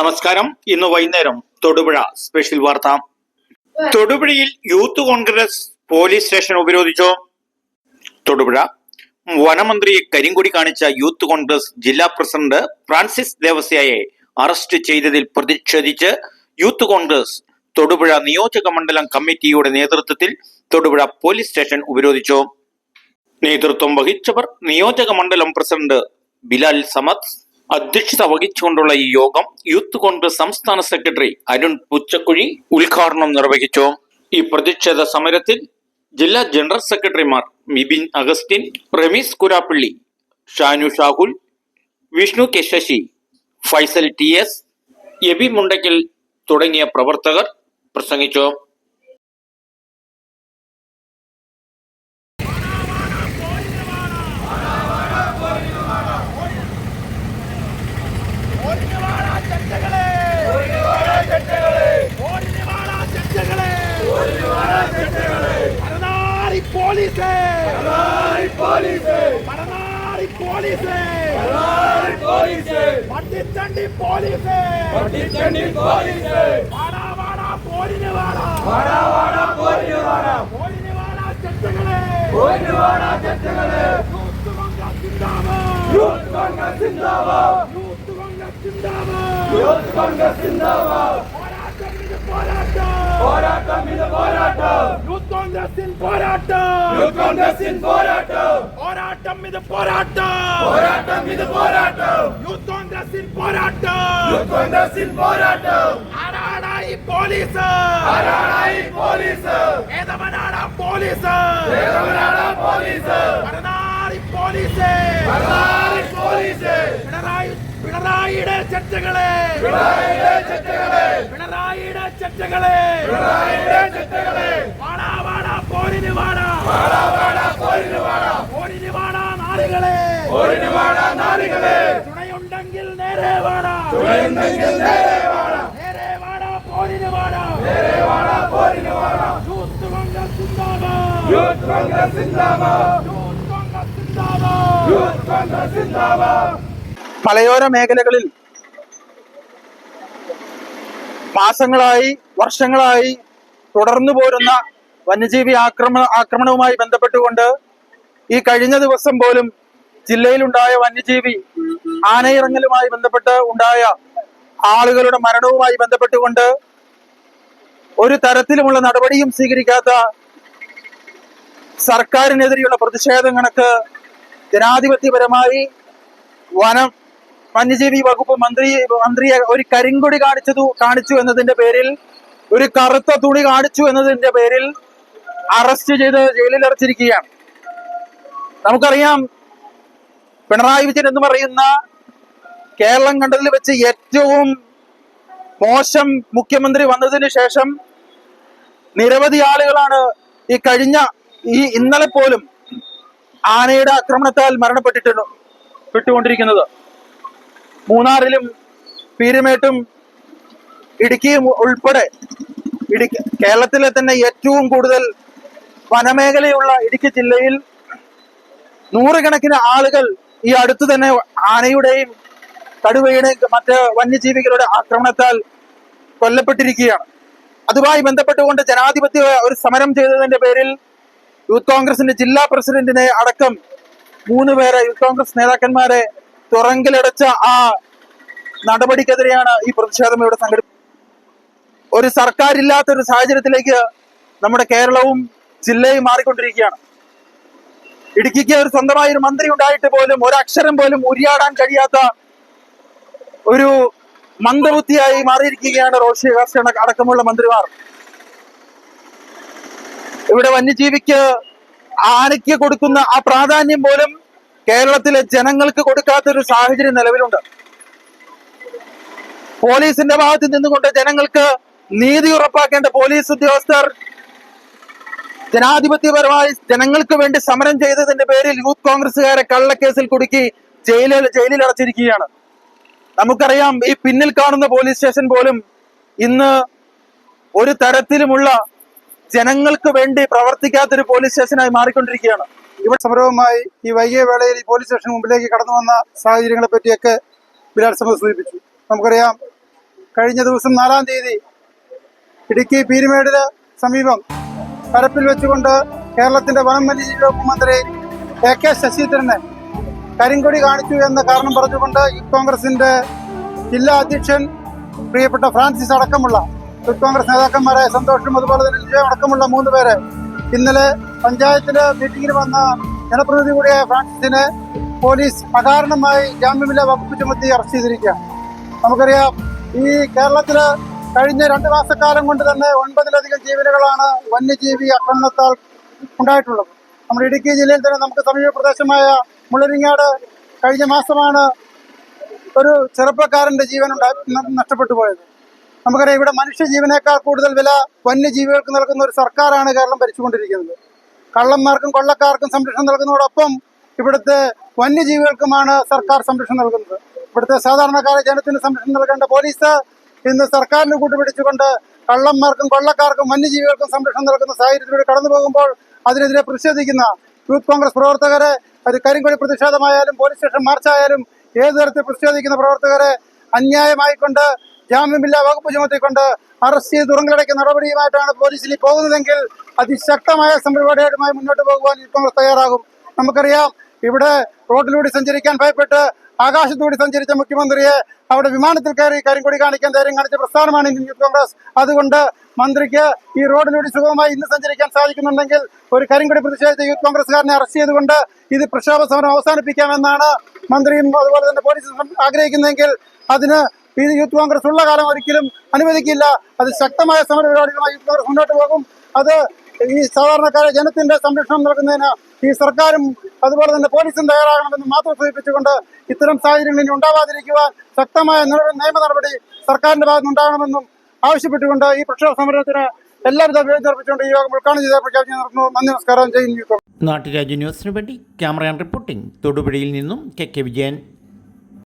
നമസ്കാരം. ഇന്ന് വൈകുന്നേരം തൊടുപുഴ സ്പെഷ്യൽ വാർത്ത. തൊടുപുഴയിൽ യൂത്ത് കോൺഗ്രസ് പോലീസ് സ്റ്റേഷൻ ഉപരോധിച്ചു. തൊടുപുഴ. വനമന്ത്രിയെ കരിങ്കൊടി കാണിച്ച യൂത്ത് കോൺഗ്രസ് ജില്ലാ പ്രസിഡന്റ് ഫ്രാൻസിസ് ദേവസ്യയെ അറസ്റ്റ് ചെയ്തതിൽ പ്രതിഷേധിച്ച് യൂത്ത് കോൺഗ്രസ് തൊടുപുഴ നിയോജക മണ്ഡലം കമ്മിറ്റിയുടെ നേതൃത്വത്തിൽ തൊടുപുഴ പോലീസ് സ്റ്റേഷൻ ഉപരോധിച്ചു. നേതൃത്വം വഹിച്ചവർ നിയോജക മണ്ഡലം പ്രസിഡന്റ് ബിലാൽ സമദ് അധ്യക്ഷത വഹിച്ചുകൊണ്ടുള്ള ഈ യോഗം യൂത്ത് കോൺഗ്രസ് സംസ്ഥാന സെക്രട്ടറി അരുൺ പുച്ചക്കുഴി ഉദ്ഘാടനം നിർവഹിച്ചു. ഈ പ്രതിഷേധ സമരത്തിൽ ജില്ലാ ജനറൽ സെക്രട്ടറിമാർ Mibin Augustine Rameez Kurappally Shanu Shahul Vishnu K Sasi Faisal T S Eby Mundakkal തുടങ്ങിയ പ്രവർത്തകർ പ്രസംഗിച്ചു. പരനാറി പോലീസ്. പരനാറി പോലീസ്. പട്ടിത്തണ്ടി പോലീസ്. വാടാ വാടാ പോരിന് വാടാ. പോരിന് വാടാ. ചെറ്റകളെ യൂത്ത് കോൺഗ്രസ് സിന്ദാബാദ് യൂത്ത് കോൺഗ്രസ് സിന്ദാബാദ് പോരാട്ടം ഇത് പോരാട്ടം. യൂത്ത് കോൺഗ്രസിൻ പോരാട്ടം. പോരാട്ടം. ഇത് പോരാട്ടം. യൂത്ത് കോൺഗ്രസിൻ പോരാട്ടം. ആരാടായി പോലീസ്? ഏതവനാടാ പോലീസ്? പരനാറി പോലീസ്. പിണറായി പിണറായിയുടെ ചർച്ചകളെ പിണറായിയുടെ ചർച്ചകളെ വാടാ വാടാ പോരിന് വാടാ. പോരിന് വാടാ. നാളുകളെ. തുണയുണ്ടെങ്കിൽ നേരെ വാടാ. നേരെ വാടാ. പോരിന് വാടാ. യൂത്ത് കോൺഗ്രസ് സിന്ദാബാദ്. യൂത്ത് കോൺഗ്രസ് സിന്ദാബാദ്. മലയോര മേഖലകളിൽ മാസങ്ങളായി വർഷങ്ങളായി തുടർന്നു പോരുന്ന വന്യജീവി ആക്രമണ ആക്രമണവുമായി ബന്ധപ്പെട്ടുകൊണ്ട് ഈ കഴിഞ്ഞ ദിവസം പോലും ജില്ലയിലുണ്ടായ വന്യജീവി ആനയിറങ്ങലുമായി ബന്ധപ്പെട്ട് ഉണ്ടായ ആളുകളുടെ മരണവുമായി ബന്ധപ്പെട്ടുകൊണ്ട് ഒരു തരത്തിലുമുള്ള നടപടിയും സ്വീകരിക്കാത്ത സർക്കാരിനെതിരെയുള്ള പ്രതിഷേധം കണക്ക് ജനാധിപത്യപരമായി വനം വന്യജീവി വകുപ്പ് മന്ത്രി മന്ത്രിയെ ഒരു കരിങ്കുടി കാണിച്ചതു കാണിച്ചു എന്നതിന്റെ പേരിൽ ഒരു കറുത്ത തുണി കാണിച്ചു എന്നതിന്റെ പേരിൽ അറസ്റ്റ് ചെയ്ത് ജയിലിൽ അടച്ചിരിക്കുകയാണ് നമുക്കറിയാം പിണറായി വിജയൻ എന്ന് പറയുന്ന കേരളം കണ്ടതിൽ വെച്ച് ഏറ്റവും മോശം മുഖ്യമന്ത്രി വന്നതിന് ശേഷം നിരവധി ആളുകളാണ് ഈ കഴിഞ്ഞ ഈ ഇന്നലെ പോലും ആനയുടെ ആക്രമണത്താൽ മരണപ്പെട്ടിട്ടുണ്ട് പെട്ടുകൊണ്ടിരിക്കുന്നത്. മൂന്നാറിലും പീരുമേട്ടും ഇടുക്കിയും ഉൾപ്പെടെ ഇടുക്കി കേരളത്തിലെ തന്നെ ഏറ്റവും കൂടുതൽ വനമേഖലയുള്ള ഇടുക്കി ജില്ലയിൽ നൂറുകണക്കിന് ആളുകൾ ഈ അടുത്ത് തന്നെ ആനയുടെയും കടുവയുടെയും മറ്റ് വന്യജീവികളുടെ ആക്രമണത്താൽ കൊല്ലപ്പെട്ടിരിക്കുകയാണ്. അതുമായി ബന്ധപ്പെട്ടുകൊണ്ട് ജനാധിപത്യ ഒരു സമരം ചെയ്തതിന്റെ പേരിൽ യൂത്ത് കോൺഗ്രസിന്റെ ജില്ലാ പ്രസിഡന്റിനെ അടക്കം മൂന്ന് പേരെ യൂത്ത് കോൺഗ്രസ് നേതാക്കന്മാരെ തുറങ്കിലടച്ച ആ നടപടിക്കെതിരെയാണ് ഈ പ്രതിഷേധം ഇവിടെ സംഘടിപ്പിച്ചത് ഒരു സാഹചര്യത്തിലേക്ക് നമ്മുടെ കേരളവും ജില്ലയും മാറിക്കൊണ്ടിരിക്കുകയാണ്. ഇടുക്കിക്ക് ഒരു സ്വന്തമായ ഒരു മന്ത്രി ഉണ്ടായിട്ട് പോലും ഒരക്ഷരം പോലും ഉരിയാടാൻ കഴിയാത്ത ഒരു മന്ദബുദ്ധിയായി മാറിയിരിക്കുകയാണ് റോഷി കർഷണ അടക്കമുള്ള മന്ത്രിമാർ. ഇവിടെ വന്യജീവിക്ക് ആനയ്ക്ക് കൊടുക്കുന്ന ആ പ്രാധാന്യം പോലും കേരളത്തിലെ ജനങ്ങൾക്ക് കൊടുക്കാത്ത ഒരു സാഹചര്യം നിലവിലുണ്ട്. പോലീസിന്റെ ഭാഗത്ത് നിന്നുകൊണ്ട് ജനങ്ങൾക്ക് നീതി ഉറപ്പാക്കേണ്ട പോലീസ് ഉദ്യോഗസ്ഥർ ജനാധിപത്യപരമായി ജനങ്ങൾക്ക് വേണ്ടി സമരം ചെയ്തതിന്റെ പേരിൽ യൂത്ത് കോൺഗ്രസുകാരെ കള്ളക്കേസിൽ കുടുക്കി ജയിലിൽ ജയിലിൽ അടച്ചിരിക്കുകയാണ്. നമുക്കറിയാം ഈ പിന്നിൽ കാണുന്ന പോലീസ് സ്റ്റേഷൻ പോലും ഇന്ന് ഒരു തരത്തിലുമുള്ള ജനങ്ങൾക്ക് വേണ്ടി പ്രവർത്തിക്കാത്തൊരു പോലീസ് സ്റ്റേഷനായി മാറിക്കൊണ്ടിരിക്കുകയാണ്. ഇവിടെ സമരവുമായി ഈ വൈകിയ വേളയിൽ പോലീസ് സ്റ്റേഷൻ മുമ്പിലേക്ക് കടന്നു വന്ന സാഹചര്യങ്ങളെ പറ്റിയൊക്കെ ബിലാൽ സമർ സൂചിപ്പിച്ചു. നമുക്കറിയാം കഴിഞ്ഞ ദിവസം നാലാം തീയതി ഇടുക്കി പീരുമേടിന് സമീപം പരപ്പിൽ വെച്ചുകൊണ്ട് കേരളത്തിന്റെ വനം വന്യജീവി വകുപ്പ് മന്ത്രി എ കെ ശശീന്ദ്രനെ കരിങ്കൊടി കാണിച്ചു എന്ന കാരണം പറഞ്ഞുകൊണ്ട് യൂത്ത് കോൺഗ്രസിന്റെ ജില്ലാ അധ്യക്ഷൻ പ്രിയപ്പെട്ട ഫ്രാൻസിസ് അടക്കമുള്ള യൂത്ത് കോൺഗ്രസ് നേതാക്കന്മാരായ സന്തോഷും അതുപോലെ തന്നെ വിജയം അടക്കമുള്ള മൂന്ന് പേരെ ഇന്നലെ പഞ്ചായത്തിൽ മീറ്റിംഗിൽ വന്ന ജനപ്രതിനിധി കൂടിയായ ഫ്രാൻസിസിനെ പോലീസ് അകാരണമായി ജാമ്യമില്ലാ വകുപ്പ് ചുമത്തി അറസ്റ്റ് ചെയ്തിരിക്കുകയാണ്. നമുക്കറിയാം ഈ കേരളത്തിൽ കഴിഞ്ഞ രണ്ട് മാസക്കാലം കൊണ്ട് തന്നെ ഒൻപതിലധികം ജീവനുകളാണ് വന്യജീവി ആക്രമണത്താൽ ഉണ്ടായിട്ടുള്ളത്. നമ്മുടെ ഇടുക്കി ജില്ലയിൽ തന്നെ നമുക്ക് സമീപ പ്രദേശമായ മുള്ളരിങ്ങാട് കഴിഞ്ഞ മാസമാണ് ഒരു ചെറുപ്പക്കാരന്റെ ജീവൻ നഷ്ടപ്പെട്ടു പോയത്. നമുക്കറിയാം ഇവിടെ മനുഷ്യ ജീവനേക്കാൾ കൂടുതൽ വില വന്യജീവികൾക്ക് നൽകുന്ന ഒരു സർക്കാരാണ് കേരളം ഭരിച്ചുകൊണ്ടിരിക്കുന്നത്. കള്ളന്മാർക്കും കൊള്ളക്കാർക്കും സംരക്ഷണം നൽകുന്നതോടൊപ്പം ഇവിടുത്തെ വന്യജീവികൾക്കുമാണ് സർക്കാർ സംരക്ഷണം നൽകുന്നത്. ഇവിടുത്തെ സാധാരണക്കാരെ ജനത്തിന് സംരക്ഷണം നൽകേണ്ട പോലീസ് ഇന്ന് സർക്കാരിന് കൂട്ടുപിടിച്ചുകൊണ്ട് കള്ളന്മാർക്കും കൊള്ളക്കാർക്കും വന്യജീവികൾക്കും സംരക്ഷണം നൽകുന്ന സാഹചര്യത്തിലൂടെ കടന്നു പോകുമ്പോൾ അതിനെതിരെ പ്രതിഷേധിക്കുന്ന യൂത്ത് കോൺഗ്രസ് പ്രവർത്തകരെ അത് കരിങ്കൊടി പ്രതിഷേധമായാലും പോലീസ് സ്റ്റേഷൻ മാർച്ചായാലും ഏത് തരത്തിൽ പ്രതിഷേധിക്കുന്ന പ്രവർത്തകരെ അന്യായമായിക്കൊണ്ട് ജാമ്യമില്ലാ വകുപ്പ് ചുമത്തിക്കൊണ്ട് അറസ്റ്റ് ചെയ്ത് തുറങ്കിലടയ്ക്കുന്ന നടപടിയുമായിട്ടാണ് പോലീസിൽ പോകുന്നതെങ്കിൽ അതിശക്തമായ സംപരിപാടികളുമായി മുന്നോട്ട് പോകുവാൻ കോൺഗ്രസ് തയ്യാറാകും. നമുക്കറിയാം ഇവിടെ റോഡിലൂടെ സഞ്ചരിക്കാൻ ഭയപ്പെട്ട് ആകാശത്തൂടി സഞ്ചരിച്ച മുഖ്യമന്ത്രിയെ അവിടെ വിമാനത്തിൽ കയറി കരിങ്കൊടി കാണിക്കാൻ ധൈര്യം കാണിച്ച പ്രസ്ഥാനമാണ് ഇന്ത്യൻ യൂത്ത് കോൺഗ്രസ്. അതുകൊണ്ട് മന്ത്രിക്ക് ഈ റോഡിലൂടെ സുഖമായി ഇന്ന് സഞ്ചരിക്കാൻ സാധിക്കുന്നുണ്ടെങ്കിൽ ഒരു കരിങ്കൊടി പ്രതിഷേധിച്ച യൂത്ത് കോൺഗ്രസ്സുകാരനെ അറസ്റ്റ് ചെയ്തുകൊണ്ട് ഇത് പ്രക്ഷോഭ സമരം അവസാനിപ്പിക്കാമെന്നാണ് മന്ത്രിയും അതുപോലെ തന്നെ പോലീസും ആഗ്രഹിക്കുന്നതെങ്കിൽ അതിന് ഈ യൂത്ത് കോൺഗ്രസ് ഉള്ള കാലം ഒരിക്കലും അനുവദിക്കില്ല. അത് ശക്തമായ സമര പരിപാടികളുമായി യൂത്ത് കോൺഗ്രസ് മുന്നോട്ട് പോകും. അത് ഈ സാധാരണക്കാരെ ജനത്തിന്റെ സംരക്ഷണം നൽകുന്നതിന് ഈ സർക്കാരും അതുപോലെ തന്നെ പോലീസും തയ്യാറാകണമെന്ന് മാത്രം സൂചിപ്പിച്ചുകൊണ്ട് ഇത്തരം സാഹചര്യങ്ങൾ ഇനി ഉണ്ടാവാതിരിക്കുവാൻ ശക്തമായ നിയമ നടപടി സർക്കാരിന്റെ ഭാഗത്ത് ഉണ്ടാകണമെന്നും ആവശ്യപ്പെട്ടുകൊണ്ട് ഈ പ്രക്ഷോഭ സമരത്തിന് എല്ലാവിധ അഭിനന്ദർപ്പിച്ചുകൊണ്ട് ഈ യോഗം ഉദ്ഘാടനം ചെയ്ത പ്രഖ്യാപിച്ചു നടത്തുന്നു. നന്ദി നമസ്കാരം. ചെയ്യുന്നു നാട്ടുരാജ്യ ന്യൂസിന് വേണ്ടി ക്യാമറ റിപ്പോർട്ടിംഗ് തൊടുപുഴയിൽ നിന്നും കെ കെ വിജയൻ.